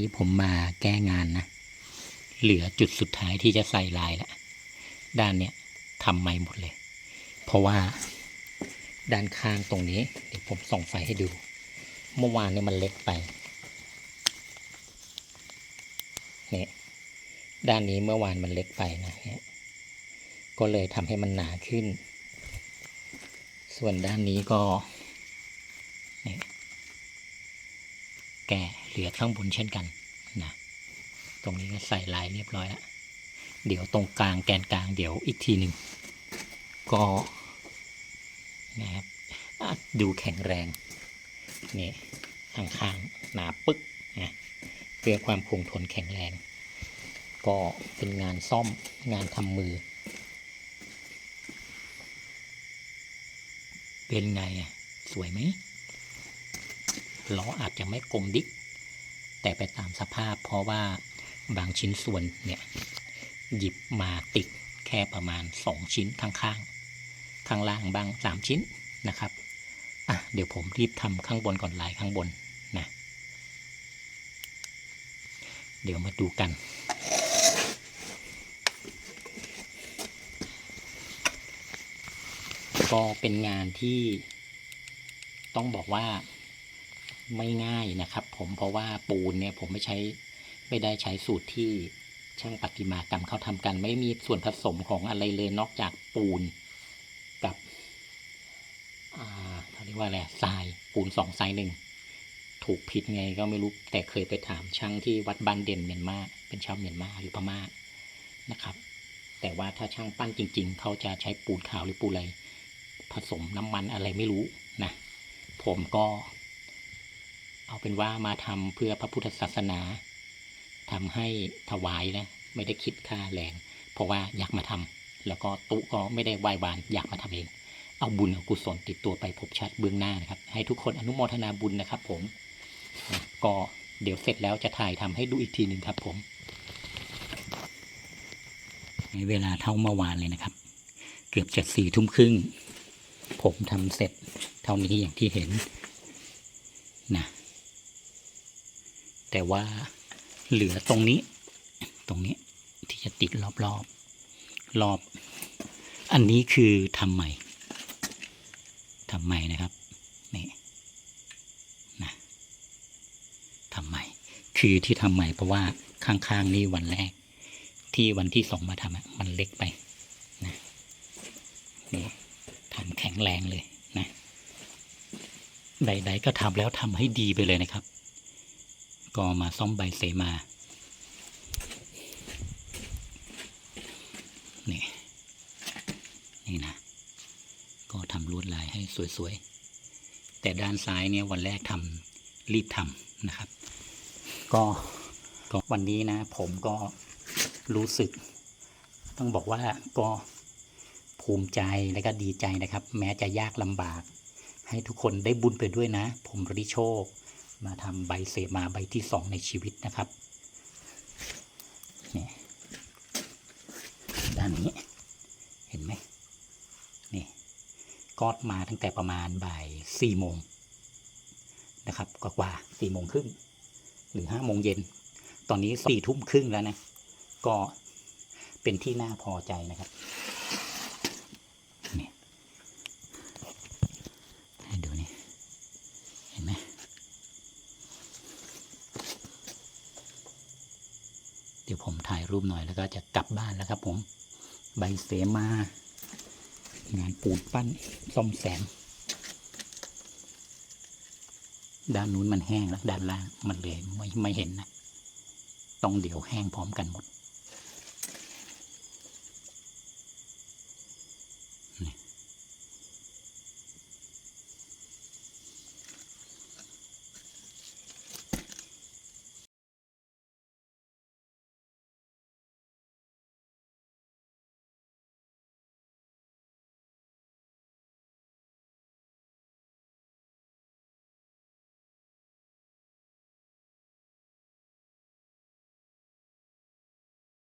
นี้ผมมาแก้งานนะ เหลือจุดสุดท้ายที่จะใส่ลายล้วด้านเนี้ยทำใหม่หมดเลย เพราะว่าด้านข้างตรงนี้ เดี๋ยวผมส่องไฟให้ดู เมื่อวานเนี่ยมันเล็กไปเนี่ยด้านนี้เมื่อวานมันเล็กไปนะเนี่ยก็เลยทำให้มันหนาขึ้น ส่วนด้านนี้ก็นี่แก่ เหลือข้างบนเช่นกันนะตรงนี้ก็ใส่ลายเรียบร้อยแล้วเดี๋ยวตรงกลางแกนกลางเดี๋ยวอีกทีหนึ่งก็นะครับดูแข็งแรงนี่ข้างๆหนาปึ๊กนะเพื่อความคงทนแข็งแรง ก็เป็นงานซ่อมงานทำมือ เป็นไงอะสวยไหมล้ออาจจะไม่กลมดิ๊ก แต่ไปตามสภาพเพราะว่าบางชิ้นส่วนเนี่ยหยิบมาติดแค่ประมาณ 2 ชิ้นข้างๆข้างล่างบาง 3 ชิ้นนะครับอะเดี๋ยวผมรีบทำข้างบนก่อนลายข้างบนนะเดี๋ยวมาดูกันก็เป็นงานที่ต้องบอกว่า ไม่ง่ายนะครับ ผมเพราะว่าปูนเนี่ยผมไม่ใช้ไม่ได้ใช้สูตรที่ช่างประติมากรรมเขาทำกัน ไม่มีส่วนผสมของอะไรเลยนอกจากปูนกับอ่าเขาเรียกว่าอะไรทรายปูนสองทรายหนึ่งถูกผิดไงก็ไม่รู้แต่เคยไปถามช่างที่วัดบ้านเด่นเมียนมาเป็นชาวเมียนมาหรือพม่านะครับ แต่ว่าถ้าช่างปั้นจริง ๆ เขาจะใช้ปูนขาวหรือปูนอะไรผสมน้ำมันอะไรไม่รู้นะผมก็ เอาเป็นว่ามาทำเพื่อพระพุทธศาสนาทำให้ถวายนะไม่ได้คิดค่าแรง เพราะว่าอยากมาทำแล้วก็ตุก็ไม่ได้ไหว้วานอยากมาทำเอง เอาบุญเอากุศลติดตัวไปพบชาติเบื้องหน้านะครับ ให้ทุกคนอนุโมทนาบุญนะครับ ผมก็เดี๋ยวเสร็จแล้วจะถ่ายทำให้ดูอีกทีหนึ่งครับ ผมในเวลาเท่าเมื่อวานเลยนะครับ เกือบจะสี่ทุ่มครึ่ง ผมทำเสร็จเท่านี้อย่างที่เห็นนะ แต่ว่าเหลือตรงนี้ ตรงนี้ที่จะติดรอบรอบรอบ อันนี้คือทำใหม่ทำใหม่นะครับนี่นะทำใหม่ คือที่ทำใหม่เพราะว่าข้างๆนี่วันแรก ที่วันที่สองมาทำมันเล็กไปนะนี่ทำแข็งแรงเลยนะใดๆก็ทำแล้วทำให้ดีไปเลยนะครับ ก็มาซ่อมใบเสมานี่นี่นะ ก็ทำลวดลายให้สวยๆ แต่ด้านซ้ายเนี่ยวันแรกทำรีบทำนะครับ ก็ก็วันนี้นะ ผมก็รู้สึก ต้องบอกว่าก็ภูมิใจและก็ดีใจนะครับ แม้จะยากลำบาก ให้ทุกคนได้บุญไปด้วยนะ ผมริโชค มาทำใบเสมาใบที่สองในชีวิตนะครับนี่ด้านนี้เห็นไหมนี่กอดมาตั้งแต่ประมาณบ่ายสี่โมงนะครับกว่าสี่โมงครึ่งหรือห้าโมงเย็น ตอนนี้สี่ทุ่มครึ่งแล้วนะ ก็เป็นที่น่าพอใจนะครับนี่ให้ดูนี่ เห็นไหม เดี๋ยว ผมถ่ายรูปหน่อยแล้วก็จะกลับบ้านแล้วครับผม ใบเสมางานปูนปั้นซ่อมแซมด้านนู้นมันแห้งแล้วด้านล่างมันเลยไม่ไม่เห็นนะ ต้องเดี๋ยวแห้งพร้อมกันหมด